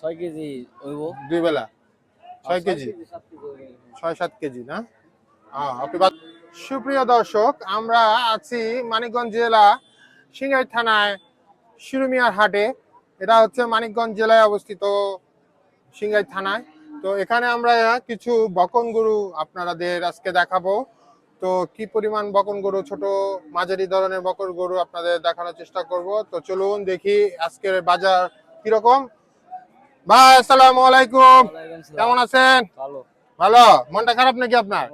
ছয় কেজি হইব। দুই বেলা ছয় কেজি। ছয় সাত কেজি না? আপনি সুপ্রিয় দর্শক আমরা আছি মানিকগঞ্জ জেলা সিঙ্গাই থানায় শিরুমিয়ার হাটে। এটা হচ্ছে মানিকগঞ্জ জেলায় অবস্থিত সিঙ্গাই থানায়। তো এখানে আমরা কিছু বকন গরু আপনাদের আজকে দেখাবো। তো কি পরিমাণ বকন গরু? ছোট মাঝারি ধরনের বকন গরু আপনাদের দেখানোর চেষ্টা করব। তো চলুন দেখি আজকের বাজার কীরকম। ভাই আসসালামু আলাইকুম। কেমন আছেন? ভালো। ভালো? মনটা খারাপ নাকি আপনার?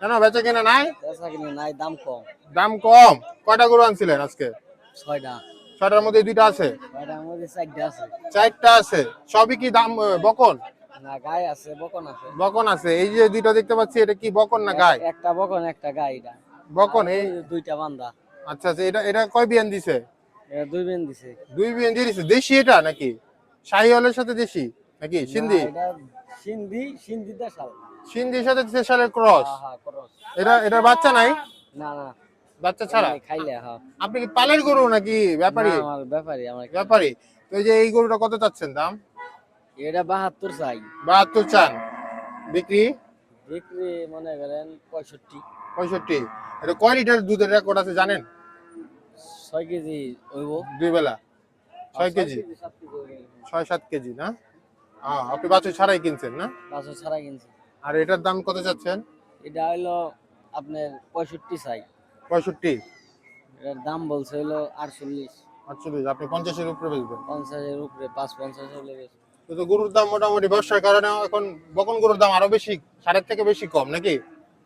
কেন বেচে কিনা নাই? বেচা কিনে নাই দাম কম। দাম কম। কয়টা গরু আনছিলেন আজকে? ছয়টা। ছয়টার মধ্যে দুইটা আছে? ছয়টার মধ্যে চারটা আছে। চারটা আছে। সবই কি দাম বকন? না আছে বকন আছে। বকন আছে। এই যে দুইটা দেখতে পাচ্ছি এটা কি বকন না গায় একটা বকন একটা গাই এটা। বকন এই দুইটা বান্দা। আচ্ছা আচ্ছা এটা এটা কয় বিয়ান দিছে? দুই বেন দিছে। দুই বিয়ান দিয়ে দিছে। দেশি এটা নাকি? শাহিওয়ালের সাথে দেশি? নাকি সিন্ধি? সিন্ধি সিন্ধি দেশাল সিন্ধির সাথে দেশালের ক্রস। হ্যাঁ হ্যাঁ করস। এটা এটা বাচ্চা নাই? না না। বাচ্চা ছাড়া? খাইলে হ্যাঁ। আপনি কি পালের গরু নাকি ব্যাপারী? আমার ব্যাপারই আমার ব্যাপারী। তো এই যে এই গরুটা কত চাচ্ছেন দাম? এটা বাহাত্তর চাই। বাহাত্তর চান। বিক্রি? বিক্রি মনে করেন পঁয়ষট্টি। পঁয়ষট্টি। এটা কয় লিটার দুধের রেকর্ড আছে জানেন? ছয় কেজি হইব। দুই বেলা। ছয় কেজি। ছয় সাত কেজি না? আপনি বাছুর ছাড়াই কিনছেন না? পাঁচশো ছাড়াই কিনছি। আর এটার দাম কত চাচ্ছেন? এটা হইল আপনার পঁয়ষট্টি চাই পঁয়ষট্টি? এটার দাম বলছে হইল আটচল্লিশ। আটচল্লিশ আপনি পঞ্চাশের উপরে বেচবেন। পঞ্চাশের উপরে পাঁচ পঞ্চাশ হলে বেশি তো গরুর দাম মোটামুটি ব্যবসার কারণে এখন বকন গরুর দাম আরও বেশি সারের থেকে বেশি কম নাকি?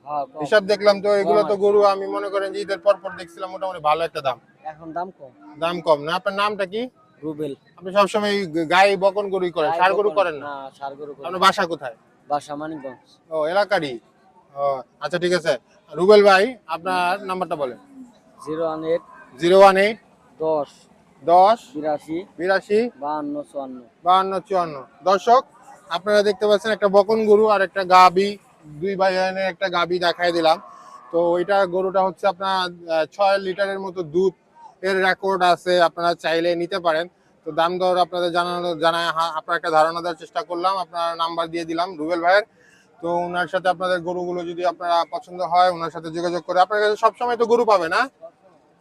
হ্যাঁ হিসাব দেখলাম তো এগুলো তো গরু আমি মনে করেন যে ঈদের পর পর দেখছিলাম মোটামুটি ভালো একটা দাম। এখন দাম কম। দাম কম না? আপনার নামটা কি? রুবেল। আপনি সবসময় এই গায়ে বকন গরুই করেন সার গরু করেন না? সার গরু করেন আপনার বাসা কোথায়? বাসা মানিকগঞ্জ। ও এলাকারই? ও আচ্ছা ঠিক আছে। রুবেল ভাই আপনার নাম্বারটা বলেন। Zero one eight zero one eight দশ দশ বিরাশি বিরাশি বাহান্ন চুয়ান্ন। বাহান্ন চুয়ান্ন। দর্শক আপনারা দেখতে পাচ্ছেন একটা বকন গরু আর একটা গাবি। দুই ভাইয়ানের একটা গাবি দেখাই দিলাম। তো ওইটা গরুটা হচ্ছে আপনার ছয় লিটারের মতো দুধ। এর রেকর্ড আছে, আপনারা চাইলে নিতে পারেন। তো দাম দর আপনাদের জানানো, জানায় একটা ধারণা দেওয়ার চেষ্টা করলাম। আপনার নাম্বার দিয়ে দিলাম রুবেল ভাইয়ের। তো ওনার সাথে আপনাদের গরুগুলো যদি আপনারা পছন্দ হয় ওনার সাথে যোগাযোগ করে আপনার কাছে সবসময় তো গরু পাবে না?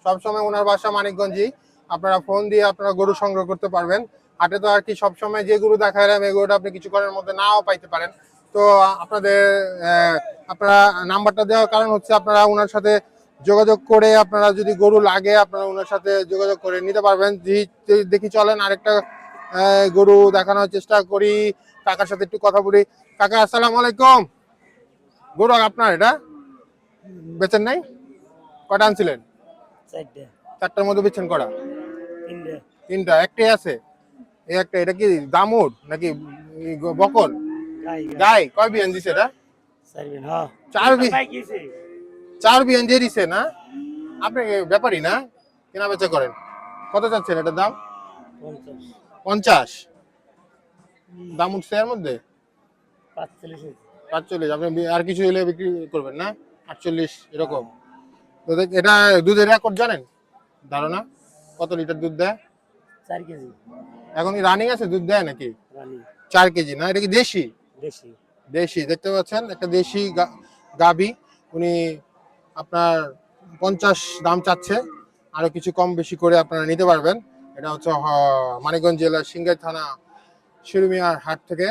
সবসময় ওনার বাসা মানিকগঞ্জই। আপনারা ফোন দিয়ে আপনারা গরু সংগ্রহ করতে পারবেন। হাটে তো আর কি সবসময় যে গরু দেখাইলাম এই গরুটা আপনি কিছুক্ষণের মধ্যে নাও পাইতে পারেন। তো আপনাদের আপনারা নাম্বারটা দেওয়ার কারণ হচ্ছে আপনারা ওনার সাথে যোগাযোগ করে আপনারা যদি গরু লাগে আপনারা ওনার সাথে যোগাযোগ করে নিতে পারবেন। দেখি চলেন আরেকটা গরু দেখানোর চেষ্টা করি। কাকার সাথে একটু কথা বলি। কাকা আসসালাম আলাইকুম। গরু আপনার এটা? বেচেন নাই? কটা আনছিলেন? চারটে। চারটার মধ্যে বেচেন কটা তিনটে। একটাই আছে? এই একটা এটা কি দামুর নাকি বকন গাই কয় বিয়ান দিছে এটা? চারবেন হ্যাঁ। চার বি চার বিয়ান দিয়ে দিছে না? আপনি ব্যাপারই না? কেনা বেচা করেন। কত চাচ্ছেন এটার দাম? পঞ্চাশ। দাম উঠছে এর মধ্যে? পাঁচচল্লিশ আপনি আর কিছু হলে বিক্রি করবেন না? আটচল্লিশ এরকম। তো দেখ- এটা দুধের রেকর্ড জানেন? ধারণা? কত লিটার দুধ দেয়? চার কেজি। এখন কি রানিং আছে? দুধ দেয় নাকি? চার কেজি না? এটা কি দেশি? দেশি। দেশি। দেখতে পাচ্ছেন একটা দেশি গাবি। উনি আপনার পঞ্চাশ দাম চাচ্ছে। আরও কিছু কম বেশি করে আপনারা নিতে পারবেন। এটা হচ্ছে মানিকগঞ্জ জেলার সিঙ্গাই থানা শিরুমিয়ার হাট থেকে।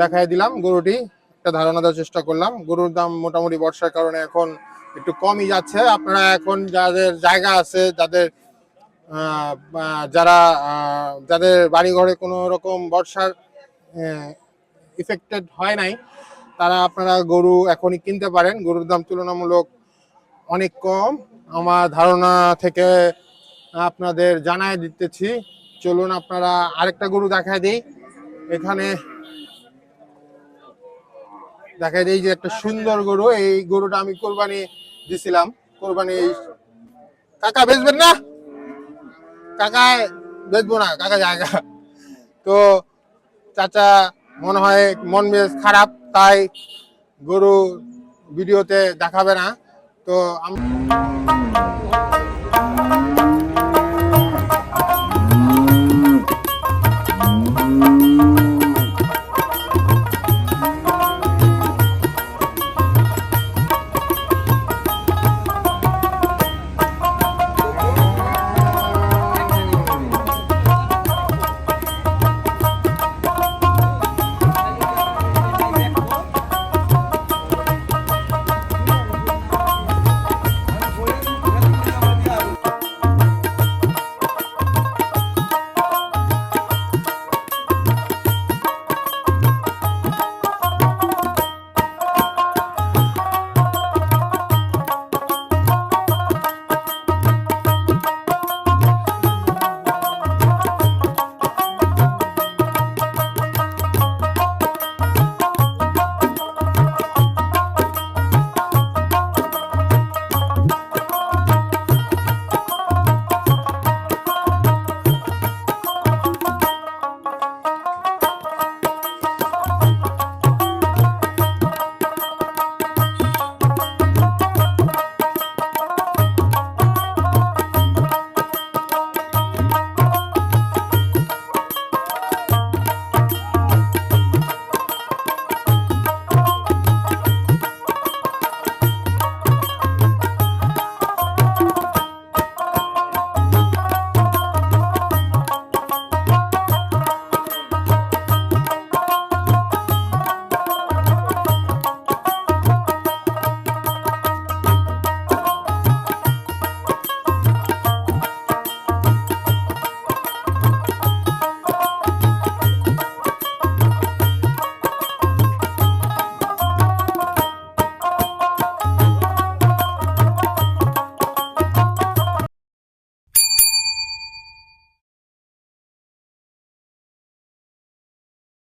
দেখাই দিলাম গরুটি। একটা ধারণা দেওয়ার চেষ্টা করলাম। গরুর দাম মোটামুটি বর্ষার কারণে এখন একটু কমই যাচ্ছে। আপনারা এখন যাদের জায়গা আছে, যাদের যারা যাদের বাড়ি ঘরে কোনো রকম বর্ষার ইফেক্টেড হয় নাই তারা আপনারা গরু এখনই কিনতে পারেন। গরুর দাম তুলনামূলক অনেক কম। আমার ধারণা থেকে আপনাদের জানায় দিতেছি। চলুন আপনারা আরেকটা গরু দেখায় দিই। এখানে দেখাই দিই যে একটা সুন্দর গরু। এই গরুটা আমি কোরবানি দিছিলাম। কোরবানি কাকা বেচবেন না? কাকা বেচবো না, কাকা জায়গা। তো চাচা, মনে হয় মন মেজ খারাপ। তাই গরু ভিডিওতে দেখাবে না। তো আমি